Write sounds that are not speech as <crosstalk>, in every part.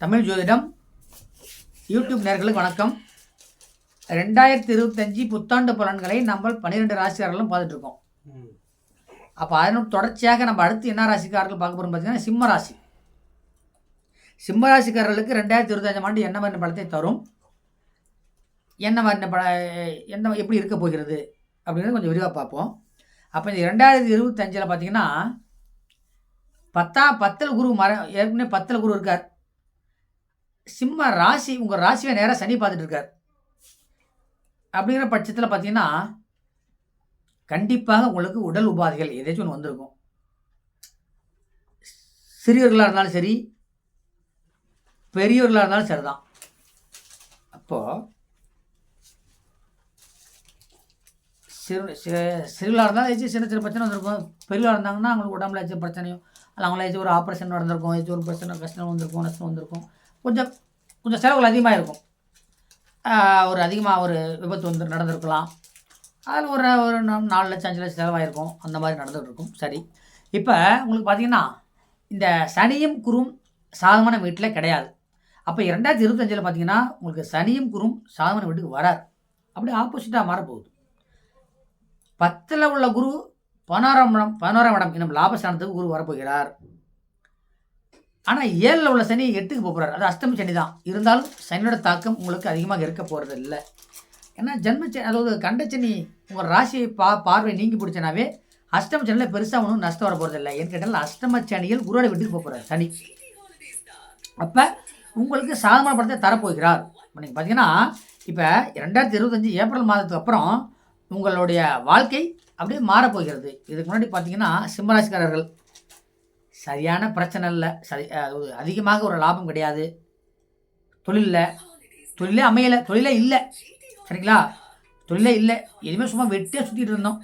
தமிழ் ஜோதிடம். யூடியூப் நேர்களுக்கு வணக்கம். ரெண்டாயிரத்தி இருபத்தஞ்சி புத்தாண்டு பலன்களை நம்ம பன்னிரெண்டு ராசிக்காரர்களும் பார்த்துட்டு இருக்கோம் ம். அப்போ அதனோட தொடர்ச்சியாக நம்ம அடுத்து என்ன ராசிக்காரர்கள் பார்க்க போகிறோம் பார்த்தீங்கன்னா சிம்ம ராசி. சிம்ம ராசிக்காரர்களுக்கு ரெண்டாயிரத்தி இருபத்தஞ்சாம் ஆண்டு என்ன மாதிரி பலத்தை தரும்? என்ன மாதிரி பல என்ன எப்படி இருக்க போகிறது? அப்படிங்கிறது கொஞ்சம் விரிவாக பார்ப்போம். அப்போ இந்த ரெண்டாயிரத்தி இருபத்தஞ்சில் பார்த்தீங்கன்னா பத்தா பத்தில் குரு மர ஏற்கனவே பத்தில் குரு இருக்கார். சிம்ம ராசி உங்கள் ராசியை நேராக சனி பார்த்துட்டு இருக்கார். அப்படிங்கிற பட்சத்தில் பார்த்தீங்கன்னா கண்டிப்பாக உங்களுக்கு உடல் உபாதைகள் ஏதாச்சும் ஒன்று வந்திருக்கும். சிறியவர்களாக இருந்தாலும் சரி பெரியவர்களாக இருந்தாலும் சரிதான். அப்போது சிறு சி- சிறுவலாக இருந்தாலும் ஏதாச்சும் சின்ன சின்ன பிரச்சனை வந்திருக்கும். பெரியவளாக இருந்தாங்கன்னா அவங்களுக்கு உடம்புல ஏதாச்சும் பிரச்சனையும் இல்லை அவங்கள ஏதாச்சும் ஒரு ஆப்ரேஷன் நடந்திருக்கும் ஏதாச்சும் ஒரு பிரச்சனை கஷ்டம் வந்திருக்கும் நஷ்டம் வந்திருக்கும். கொஞ்சம் கொஞ்சம் செலவுகள் அதிகமாக இருக்கும் ஒரு அதிகமாக ஒரு விபத்து வந்து நடந்திருக்கலாம். அதில் ஒரு ஒரு நாலு லட்சம் அஞ்சு லட்சம் செலவாயிருக்கும். அந்த மாதிரி நடந்துகிட்டு இருக்கும் சரி. இப்போ உங்களுக்கு பார்த்தீங்கன்னா இந்த சனியும் குரும் சாதமான வீட்டில் கிடையாது. அப்போ இரண்டாயிரத்தி இருபத்தஞ்சில் பார்த்தீங்கன்னா உங்களுக்கு சனியும் குரும் சாதமான வீட்டுக்கு வராது அப்படியே ஆப்போசிட்டாக மாறப்போகுது. பத்தில் உள்ள குரு பதினாறாம் இடம் பதினோராம் இடம் இன்னும் லாபஸ்தானத்துக்கு குரு வரப்போகிறார். ஆனால் ஏழில் உள்ள சனி எட்டுக்கு போகிறார் அது அஷ்டமி சனி தான். இருந்தாலும் சனியோட தாக்கம் உங்களுக்கு அதிகமாக இருக்க போகிறது இல்லை. ஏன்னா ஜென்மச்சனி அதாவது கண்டச்சனி உங்கள் ராசியை பா பார்வை நீங்கி பிடிச்சனாவே அஷ்டம சனியில் பெருசாக ஒன்றும் நஷ்டம் வர போகிறது இல்லை. ஏன்னு கேட்டால் அஷ்டம சனியில் குருவோட வீட்டுக்கு போக போகிறார் சனி. அப்போ உங்களுக்கு சாதமான படத்தை தரப்போகிறார். இப்போ நீங்கள் பார்த்தீங்கன்னா இப்போ ரெண்டாயிரத்தி இருபத்தஞ்சி ஏப்ரல் மாதத்துக்கு அப்புறம் உங்களுடைய வாழ்க்கை அப்படியே மாறப்போகிறது. இதுக்கு முன்னாடி பார்த்தீங்கன்னா சிம்மராசிக்காரர்கள் சரியான பிரச்சனை இல்லை. சரி அதாவது அதிகமாக ஒரு லாபம் கிடையாது. தொழிலில் தொழிலே அமையலை தொழிலே இல்லை. சரிங்களா? தொழிலே இல்லை. எதுவுமே சும்மா வெட்டியாக சுற்றிட்டு இருந்தோம்.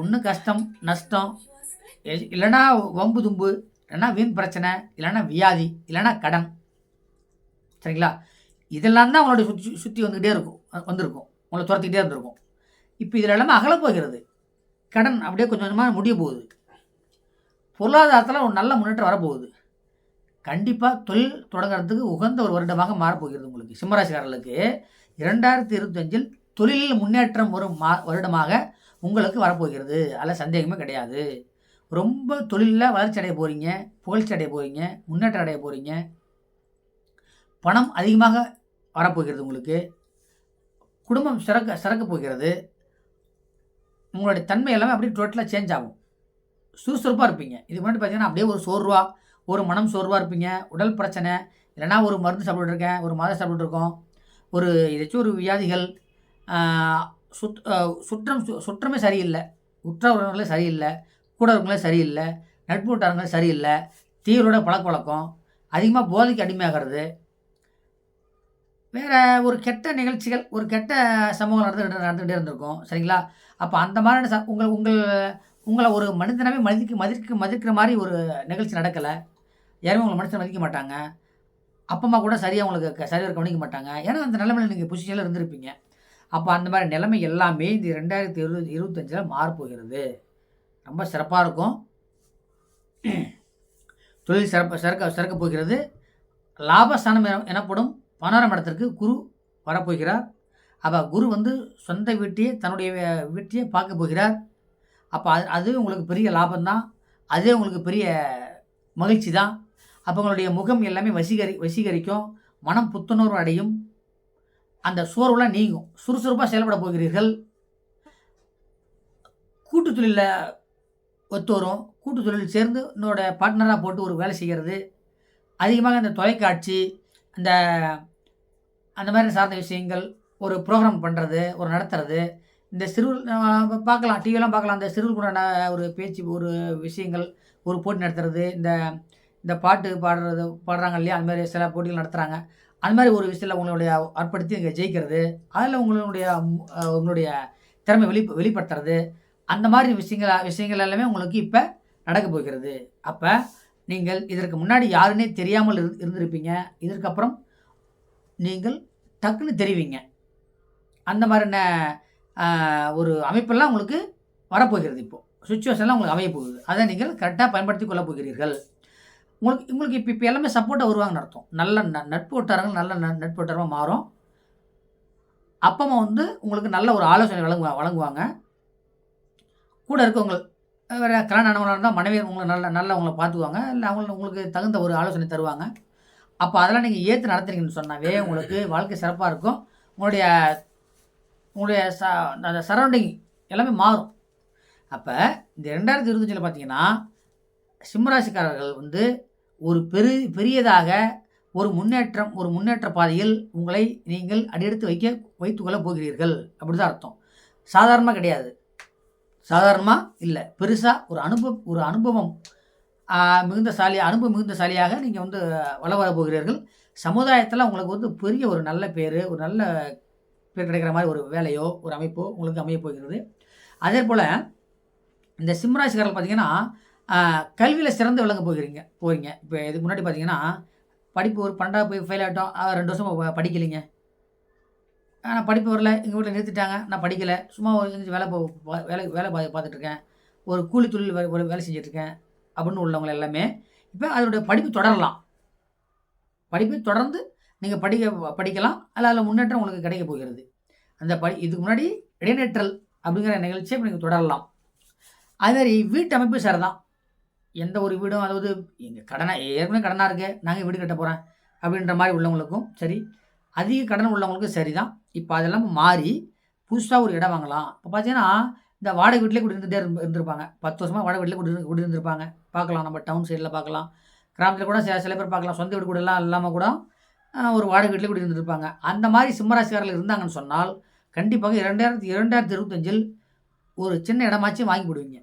ஒன்றும் கஷ்டம் நஷ்டம். இல்லைன்னா வம்பு தும்பு இல்லைன்னா வீண் பிரச்சனை இல்லைன்னா வியாதி இல்லைன்னா கடன். சரிங்களா? இதெல்லாம் தான் உங்களுடைய சுற்றி சுற்றி வந்துக்கிட்டே இருக்கும். வந்திருக்கும். உங்களை துரத்திக்கிட்டே இருந்திருக்கும். இப்போ இதில் எல்லாமே அகலப் போகிறது. கடன் அப்படியே கொஞ்சம் கொஞ்சமாக முடிய போகுது. பொருளாதாரத்தில் ஒரு நல்ல முன்னேற்றம் வரப்போகுது. கண்டிப்பாக தொழில் தொடங்குறதுக்கு உகந்த ஒரு வருடமாக மாறப்போகிறது உங்களுக்கு. சிம்மராசிக்காரர்களுக்கு இரண்டாயிரத்தி இருபத்தஞ்சில் தொழிலில் முன்னேற்றம் வரும் மா வருடமாக உங்களுக்கு வரப்போகிறது. அதில் சந்தேகமே கிடையாது. ரொம்ப தொழிலில் வளர்ச்சி அடைய போகிறீங்க புகழ்ச்சி அடைய போகிறீங்க முன்னேற்றம் அடைய போகிறீங்க பணம் அதிகமாக வரப்போகிறது உங்களுக்கு. குடும்பம் சிறக்க சிறக்க போகிறது. உங்களுடைய தன்மை எல்லாமே அப்படியே டோட்டலாக சேஞ்ச் ஆகும். சுறுசுறுப்பாக இருப்பீங்க. இதுக்கு முன்னாடி பார்த்தீங்கன்னா அப்படியே ஒரு சோர்வா ஒரு மனம் சோர்வாக இருப்பீங்க. உடல் பிரச்சனை இல்லைன்னா ஒரு மருந்து சாப்பிட்டுருக்கேன் ஒரு மாதம் சாப்பிட்டுருக்கோம் ஒரு ஏதாச்சும் ஒரு வியாதிகள் சுத் சுற்றம் சு- சுற்றமே சரியில்லை. உற்ற உறவுகளே சரியில்லை கூட இருக்கவங்களே சரியில்லை நட்பு விட்டாரங்களே சரியில்லை தீவிரோட பழக்க வழக்கம் அதிகமாக போதைக்கு அடிமையாகிறது. வேறு ஒரு கெட்ட நிகழ்ச்சிகள் ஒரு கெட்ட சமூகம் நடந்து நடந்துகிட்டே இருந்திருக்கும். சரிங்களா? அப்போ அந்த மாதிரியான ச உங்கள் உங்கள் உங்களை ஒரு மனிதனாகவே மதிக்க மதிக்க மதிக்கிற மாதிரி ஒரு நிகழ்ச்சி நடக்கலை. யாருமே உங்களை மனுஷன் மதிக்க மாட்டாங்க. அப்பா அம்மா கூட சரியாக உங்களுக்கு சரியாக கவனிக்க மாட்டாங்க. ஏன்னா அந்த நிலைமையில் நீங்கள் பொசிஷனில் இருந்திருப்பீங்க. அப்போ அந்த மாதிரி நிலைமை எல்லாமே இந்த ரெண்டாயிரத்தி இருபது இருபத்தஞ்சில் மாறப்போகிறது. ரொம்ப சிறப்பாக இருக்கும். <clears throat> தொழில் சிறப்பு சிறக்க சிறக்க போகிறது. லாபஸ்தானம் எனப்படும் பணாரம் இடத்திற்கு குரு வரப்போகிறார். அப்போ குரு வந்து சொந்த வீட்டையே தன்னுடைய வீட்டையே பார்க்க போகிறார். அப்போ அது அது உங்களுக்கு பெரிய லாபம்தான். அதே உங்களுக்கு பெரிய மகிழ்ச்சி தான் அப்போ உங்களுடைய முகம் எல்லாமே வசீகரி வசீகரிக்கும். மனம் புத்துணர்வு அடையும் அந்த சோர்வெலாம் நீங்கும். சுறுசுறுப்பாக செயல்பட போகிறீர்கள். கூட்டு தொழிலில் ஒத்து வரும் கூட்டு தொழில் சேர்ந்து என்னோட பார்ட்னராக போட்டு ஒரு வேலை செய்கிறது. அதிகமாக இந்த தொலைக்காட்சி அந்த அந்த மாதிரி சார்ந்த விஷயங்கள் ஒரு ப்ரோக்ராம் பண்ணுறது ஒரு நடத்துறது இந்த சிறு பார்க்கலாம். டிவிலாம் பார்க்கலாம். அந்த சிறுவர்களுடான ஒரு பேச்சு ஒரு விஷயங்கள் ஒரு போட்டி நடத்துறது இந்த இந்த பாட்டு பாடுறது பாடுறாங்க இல்லையா? அந்த மாதிரி சில போட்டிகள் நடத்துகிறாங்க அந்த மாதிரி ஒரு விஷயத்தில் உங்களுடைய அர்ப்பணித்து இங்கே ஜெயிக்கிறது அதில் உங்களுடைய உங்களுடைய திறமை வெளி வெளிப்படுத்துறது அந்த மாதிரி விஷயங்கள் விஷயங்கள் எல்லாமே உங்களுக்கு இப்போ நடக்க போகிறது. அப்போ நீங்கள் இதற்கு முன்னாடி யாருன்னே தெரியாமல் இரு இருந்திருப்பீங்க. இதற்கப்புறம் நீங்கள் டக்குன்னு தெரிவிங்க. அந்த மாதிரியான ஒரு அமைப்பெல்லாம் உங்களுக்கு வரப்போகிறது இப்போது சுச்சுவேஷன்லாம் உங்களுக்கு அமைய போகுது. அதை நீங்கள் கரெக்டாக பயன்படுத்தி கொள்ளப் போகிறீர்கள். உங்களுக்கு உங்களுக்கு இப்போ இப்போ எல்லாமே சப்போர்ட்டாக வருவாங்கன்னு அர்த்தம். நல்ல ந நட்பு வட்டாரங்கள் நல்ல ந நட்பு வட்டாரமாக மாறும். அப்பா அம்மா வந்து உங்களுக்கு நல்ல ஒரு ஆலோசனை வழங்குவா வழங்குவாங்க. கூட இருக்கவங்க வேறு கல்யாணம் ஆனவங்களாக இருந்தால் மனைவி உங்களை நல்ல நல்லா உங்களை பார்த்துக்குவாங்க. இல்லை அவங்க உங்களுக்கு தகுந்த ஒரு ஆலோசனை தருவாங்க. அப்போ அதெல்லாம் நீங்கள் ஏற்று நடத்துறீங்கன்னு சொன்னாவே உங்களுக்கு வாழ்க்கை சிறப்பாக இருக்கும். உங்களுடைய உங்களுடைய ச அந்த சரௌண்டிங் எல்லாமே மாறும். அப்போ இந்த ரெண்டாயிரத்தி இருபத்தஞ்சில் பார்த்தீங்கன்னா சிம்மராசிக்காரர்கள் வந்து ஒரு பெரு பெரியதாக ஒரு முன்னேற்றம் ஒரு முன்னேற்ற பாதையில் உங்களை நீங்கள் அடியெடுத்து வைக்க வைத்துக்கொள்ளப் போகிறீர்கள். அப்படி தான் அர்த்தம். சாதாரணமாக கிடையாது. சாதாரணமாக இல்லை. பெருசாக ஒரு அனுபவம் ஒரு அனுபவம் மிகுந்த சாலி அனுபவம் மிகுந்த சாலியாக நீங்கள் வந்து வள வர போகிறீர்கள். சமுதாயத்தில் உங்களுக்கு வந்து பெரிய ஒரு நல்ல பேர் ஒரு நல்ல கிடைக்கிற மாதிரி ஒரு வேலையோ ஒரு அமைப்போ உங்களுக்கு அமைய போகிறது. அதே போல் இந்த சிம்மராசிக்காரர்கள் பார்த்தீங்கன்னா கல்வியில் சிறந்து விளங்க போகிறீங்க போகிறீங்க இப்போ இதுக்கு முன்னாடி பார்த்தீங்கன்னா படிப்பு ஒரு பன்னெண்டாவது போய் ஃபெயில் ஆகிட்டோம் ரெண்டு வருஷம் படிக்கலைங்க. ஆனால் நான் படிப்பு வரல எங்கள் வீட்டில் நிறுத்திட்டாங்க நான் படிக்கலை. சும்மா ஒரு வேலை போ- வேலை வேலை பா பார்த்துட்ருக்கேன். ஒரு கூலி தொழில் ஒரு வேலை செஞ்சிட்ருக்கேன் அப்படின்னு உள்ளவங்க எல்லாமே இப்போ அதனுடைய படிப்பு தொடரலாம். படிப்பு தொடர்ந்து நீங்கள் படிக்க படிக்கலாம். அல்ல அதில் முன்னேற்றம் உங்களுக்கு கிடைக்க போகிறது. அந்த படி இதுக்கு முன்னாடி இடைநேற்றல் அப்படிங்கிற நிகழ்ச்சியை இப்போ நீங்கள் தொடரலாம். அதே மாதிரி வீட்டு அமைப்பு சார் தான். எந்த ஒரு வீடும் அதாவது எங்கள் கடனை ஏற்கனவே கடனாக இருக்கு. நாங்கள் வீடு கட்ட போகிறேன் அப்படின்ற மாதிரி உள்ளவங்களுக்கும் சரி அதிக கடன் உள்ளவங்களுக்கும் சரி தான். இப்போ அதெல்லாம் மாறி புதுசாக ஒரு இடம் வாங்கலாம். இப்போ பார்த்தீங்கன்னா இந்த வாடகை வீட்டிலே குடியிருந்துட்டே இருந்து இருந்திருப்பாங்க. பத்து வருஷமாக வாடகை வீட்டிலே கொடுத்து கொடுத்துருந்துருப்பாங்க பார்க்கலாம் நம்ம டவுன் சைடில் பார்க்கலாம். கிராமத்தில் கூட சில சில பேர் பார்க்கலாம். சொந்த வீடு கூட எல்லாம் இல்லாமல் கூட ஒரு வாடகை வீட்டிலே குடியிருந்திருப்பாங்க அந்த மாதிரி சிம்மராசிக்காரர்கள் இருந்தாங்கன்னு சொன்னால் கண்டிப்பாக இரண்டாயிரத்தி இரண்டாயிரத்தி இருபத்தஞ்சில் ஒரு சின்ன இடமாச்சும் வாங்கி போடுவீங்க.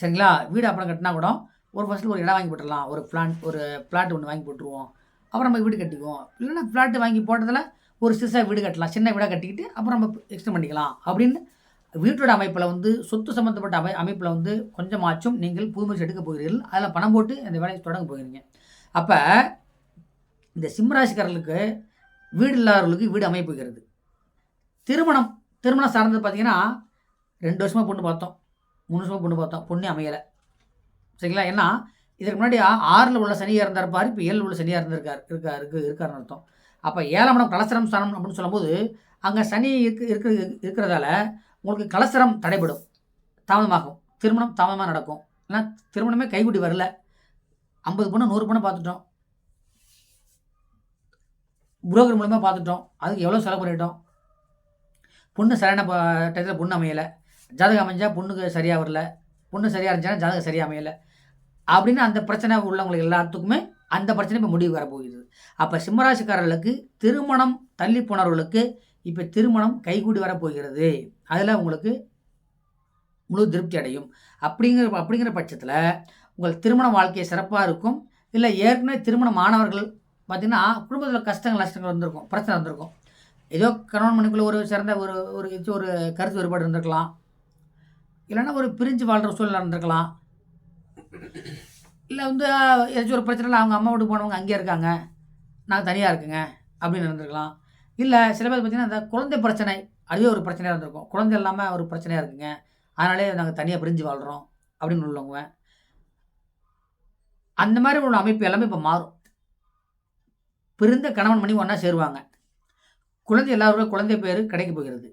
சரிங்களா? வீடு அப்புறம் கட்டினா கூட ஒரு ஃபஸ்ட்டில் ஒரு இடம் வாங்கி போட்டுடலாம். ஒரு பிளான் ஒரு பிளாட் ஒன்று வாங்கி போட்டுருவோம். அப்புறம் நம்ம வீடு கட்டிக்குவோம். இல்லைன்னா ஃப்ளாட்டு வாங்கி போட்டதில் ஒரு சிறுசாக வீடு கட்டலாம். சின்ன வீடாக கட்டிக்கிட்டு அப்புறம் நம்ம எக்ஸ்டெண்ட் பண்ணிக்கலாம். அப்படின்னு வீட்டோட அமைப்பில் வந்து சொத்து சம்மந்தப்பட்ட அமை அமைப்பில் வந்து கொஞ்சமாச்சும் நீங்கள் புதுமைச்சு எடுக்க போகிறீர்கள். அதில் பணம் போட்டு அந்த வேலையை தொடங்க போகிறீங்க. அப்போ இந்த சிம்மராசிக்காரர்களுக்கு வீடு இல்லாதவர்களுக்கு வீடு அமைய போகிறது. திருமணம் திருமணம் சார்ந்தது பார்த்தீங்கன்னா ரெண்டு வருஷமாக பொண்ணு பார்த்தோம். மூணு வருஷமாக பொண்ணு பார்த்தோம். பொண்ணே அமையலை. சரிங்களா? ஏன்னா இதற்கு முன்னாடி ஆறில் உள்ள சனியாக இருந்திருப்பார் இப்போ ஏழில் உள்ள சனியாக இருந்திருக்கார் இருக்கா இருக்கு இருக்காருன்னு அர்த்தம். அப்போ ஏழாம் இடம் கலசரம் ஸ்தானம் அப்படின்னு சொல்லும்போது அங்கே சனி இருக்கு இருக்கு இருக்கிறதால உங்களுக்கு கலசரம் தடைபடும். தாமதமாகும். திருமணம் தாமதமாக நடக்கும். ஏன்னா திருமணமே கைகூடி வரல. ஐம்பது பொண்ணு நூறு பொண்ணு பார்த்துட்டோம். புரோக்கர் மூலமாக பார்த்துட்டோம். அதுக்கு எவ்வளோ செலவு பண்ணிட்டோம். பொண்ணு சரியான டயத்தில் பொண்ணு அமையலை. ஜாதகம் அமைஞ்சால் பொண்ணுக்கு சரியாக வரல. பொண்ணு சரியாக இருந்துச்சுன்னா ஜாதகம் சரியாக அமையலை. அப்படின்னு அந்த பிரச்சனை உள்ளவங்களுக்கு எல்லாத்துக்குமே அந்த பிரச்சனை இப்போ முடிவு வரப்போகிறது அப்போ சிம்மராசிக்காரர்களுக்கு திருமணம் தள்ளி போனவர்களுக்கு இப்போ திருமணம் கைகூடி வரப்போகிறது. அதில் உங்களுக்கு முழு திருப்தி அடையும். அப்படிங்கிற அப்படிங்கிற பட்சத்தில் உங்கள் திருமண வாழ்க்கை சிறப்பாக இருக்கும். இல்லை ஏற்கனவே திருமணம் மாணவர்கள் பார்த்திங்கன்னா குடும்பத்தில் கஷ்டங்கள் நஷ்டங்கள் வந்திருக்கும் பிரச்சனை வந்திருக்கும். ஏதோ கணவன் மணிக்குள்ள ஒரு சிறந்த ஒரு ஒரு ஏதாச்சும் ஒரு கருத்து வேறுபாடு இருந்திருக்கலாம். இல்லைன்னா ஒரு பிரிஞ்சு வாழ்கிற சூழ்நிலை இருந்திருக்கலாம். இல்லை வந்து ஏதாச்சும் ஒரு பிரச்சனை அவங்க அம்மா வீட்டுக்கு போனவங்க அங்கேயே இருக்காங்க. நாங்கள் தனியாக இருக்குங்க அப்படின்னு இருந்திருக்கலாம். இல்லை சில பேர் பார்த்தீங்கன்னா இந்த குழந்தை பிரச்சனை அதுவே ஒரு பிரச்சனையாக இருந்திருக்கும். குழந்தை இல்லாமல் ஒரு பிரச்சனையாக இருக்குங்க. அதனாலே நாங்கள் தனியாக பிரிஞ்சு வாழ்கிறோம் அப்படின்னு உள்ளவங்க. அந்த மாதிரி உள்ள அமைப்பு எல்லாமே இப்போ மாறும். பிரிந்த கணவன் மணி ஒன்றா சேருவாங்க. குழந்தை எல்லாருக்கும் குழந்தை பேர் கிடைக்க போகிறது.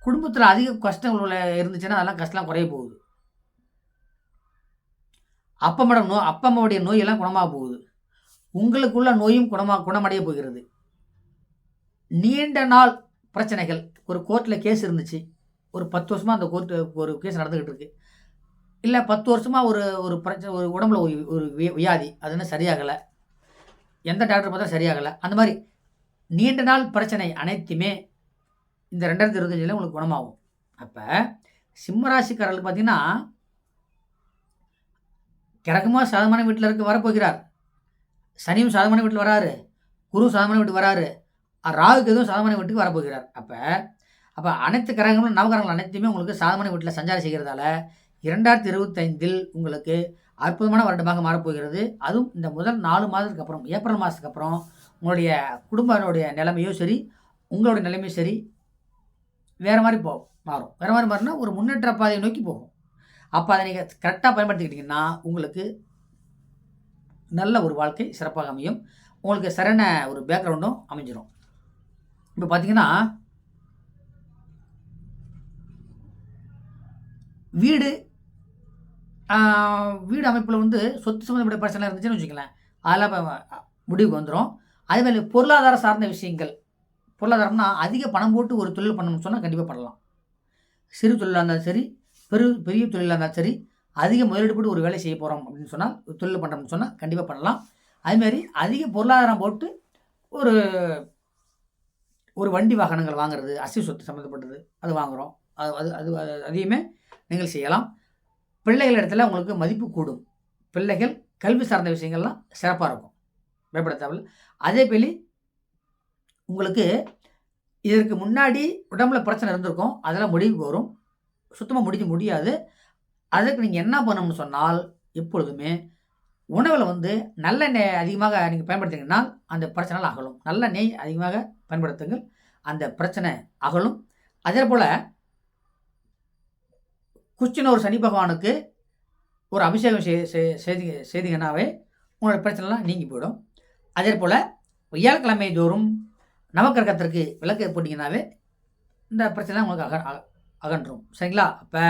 குடும்பத்தில் அதிக கஷ்டங்கள் உள்ள இருந்துச்சுன்னா அதெல்லாம் கஷ்டம்லாம் குறைய போகுது. அப்பம்மோட நோ அப்பா நோயெல்லாம் குணமாக போகுது. உங்களுக்குள்ள நோயும் குணமாக குணமடைய போகிறது. நீண்ட நாள் பிரச்சனைகள். ஒரு கோர்ட்டில் கேஸ் இருந்துச்சு. ஒரு பத்து வருஷமாக அந்த கோர்ட்டு ஒரு கேஸ் நடந்துக்கிட்டு இருக்கு. இல்லை பத்து வருஷமாக ஒரு ஒரு பிரச்சனை ஒரு உடம்புல ஒரு ஒரு வியாதி. அது என்ன சரியாகலை. எந்த டாக்டர் பார்த்தா சரியாகலை. அந்த மாதிரி நீண்ட நாள் பிரச்சனை அனைத்துமே இந்த ரெண்டாயிரத்தி இருபத்தஞ்சில் உங்களுக்கு குணமாகும். அப்போ சிம்மராசிக்காரர்களுக்கு பார்த்தீங்கன்னா கிழக்குமா சாதமான வீட்டில் இருக்க வரப்போகிறார். சனியும் சாதமான வீட்டில் வராரு. குரு சாதமான வீட்டுக்கு வராரு. ராகுக்கு எதுவும் சாதமான வீட்டுக்கு வரப்போகிறார். அப்போ அப்போ அனைத்து கிரகங்களும் நவகிரகங்கள் அனைத்துமே உங்களுக்கு சாதமான வீட்டில் சஞ்சாரம் செய்கிறதால இரண்டாயிரத்தி இருபத்தைந்தில் உங்களுக்கு அற்புதமான வருடமாக மாறப்போகிறது. அதுவும் இந்த முதல் நாலு மாதத்துக்கு அப்புறம் ஏப்ரல் மாதத்துக்கு அப்புறம் உங்களுடைய குடும்பனுடைய நிலைமையும் சரி உங்களுடைய நிலைமையும் சரி வேறு மாதிரி போகும் மாறும். வேறு மாதிரி மாறினா ஒரு முன்னேற்ற பாதையை நோக்கி போகும். அப்போ அதை நீங்கள் கரெக்டாக பயன்படுத்திக்கிட்டிங்கன்னா உங்களுக்கு நல்ல ஒரு வாழ்க்கை சிறப்பாக அமையும். உங்களுக்கு சரியான ஒரு பேக்ரவுண்டும் அமைஞ்சிடும் இப்போ பார்த்தீங்கன்னா வீடு வீடு அமைப்பில் வந்து சொத்து சம்மந்தப்பட்ட பிரச்சனை இருந்துச்சுன்னு வச்சுக்கலாம் அதெல்லாம் முடிவுக்கு வந்துடும் அதே மாதிரி பொருளாதார சார்ந்த விஷயங்கள். பொருளாதாரம்னா அதிக பணம் போட்டு ஒரு தொழில் பண்ணணும்னு சொன்னால் கண்டிப்பாக பண்ணலாம். சிறு தொழிலாக இருந்தாலும் சரி பெரு பெரிய தொழிலாக இருந்தாலும் சரி அதிக முதலீடு போட்டு ஒரு வேலை செய்ய போகிறோம் அப்படின்னு சொன்னால் ஒரு தொழில் பண்ணுறோம்னு சொன்னால் கண்டிப்பாக பண்ணலாம். அதுமாரி அதிக பொருளாதாரம் போட்டு ஒரு ஒரு வண்டி வாகனங்கள் வாங்குறது அசி சொத்து சம்மந்தப்பட்டது அது வாங்குகிறோம் அது அது அது அது- அதையுமே நீங்கள் செய்யலாம். பிள்ளைகள் இடத்துல உங்களுக்கு மதிப்பு கூடும். பிள்ளைகள் கல்வி சார்ந்த விஷயங்கள்லாம் சிறப்பாக இருக்கும். பயப்பட தேவையில்ல. அதே போலி உங்களுக்கு இதற்கு முன்னாடி உடம்புல பிரச்சனை இருந்திருக்கும். அதெல்லாம் முடிவுக்கு வரும். சுத்தமாக முடிக்க முடியாது. அதற்கு நீங்கள் என்ன பண்ணணும்னு சொன்னால் எப்பொழுதுமே உணவில் வந்து நல்ல நெய் அதிகமாக நீங்கள் பயன்படுத்திங்கன்னா அந்த பிரச்சனைகள் அகலும். நல்ல நெய் அதிகமாக பயன்படுத்துங்கள். அந்த பிரச்சனை அகலும். அதே போல் குச்சினூர் சனி பகவானுக்கு ஒரு அபிஷேகம் செய் செய்தி செய்தீங்கன்னாவே உங்களோட பிரச்சனைலாம் நீங்கி போயிடும். அதே போல் வியாழக்கிழமை தோறும் நவக்கிரகத்திற்கு விளக்கு போட்டிங்கனாவே இந்த பிரச்சனை உங்களுக்கு அக அக- அகன்றும். சரிங்களா? அப்போ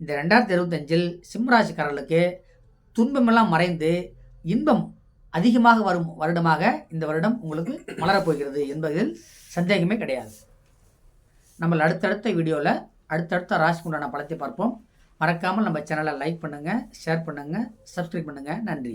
இந்த ரெண்டாயிரத்தி இருபத்தஞ்சில் சிம்மராசிக்காரர்களுக்கு துன்பமெல்லாம் மறைந்து இன்பம் அதிகமாக வரும் வருடமாக இந்த வருடம் உங்களுக்கு மலரப்போகிறது என்பதில் சந்தேகமே கிடையாது. நம்ம அடுத்தடுத்த வீடியோவில் அடுத்தடுத்த ராசிக்குண்டான பழத்தை பார்ப்போம். மறக்காமல் நம்ம சேனலை லைக் பண்ணுங்கள் ஷேர் பண்ணுங்கள் சப்ஸ்கிரைப் பண்ணுங்கள் நன்றி.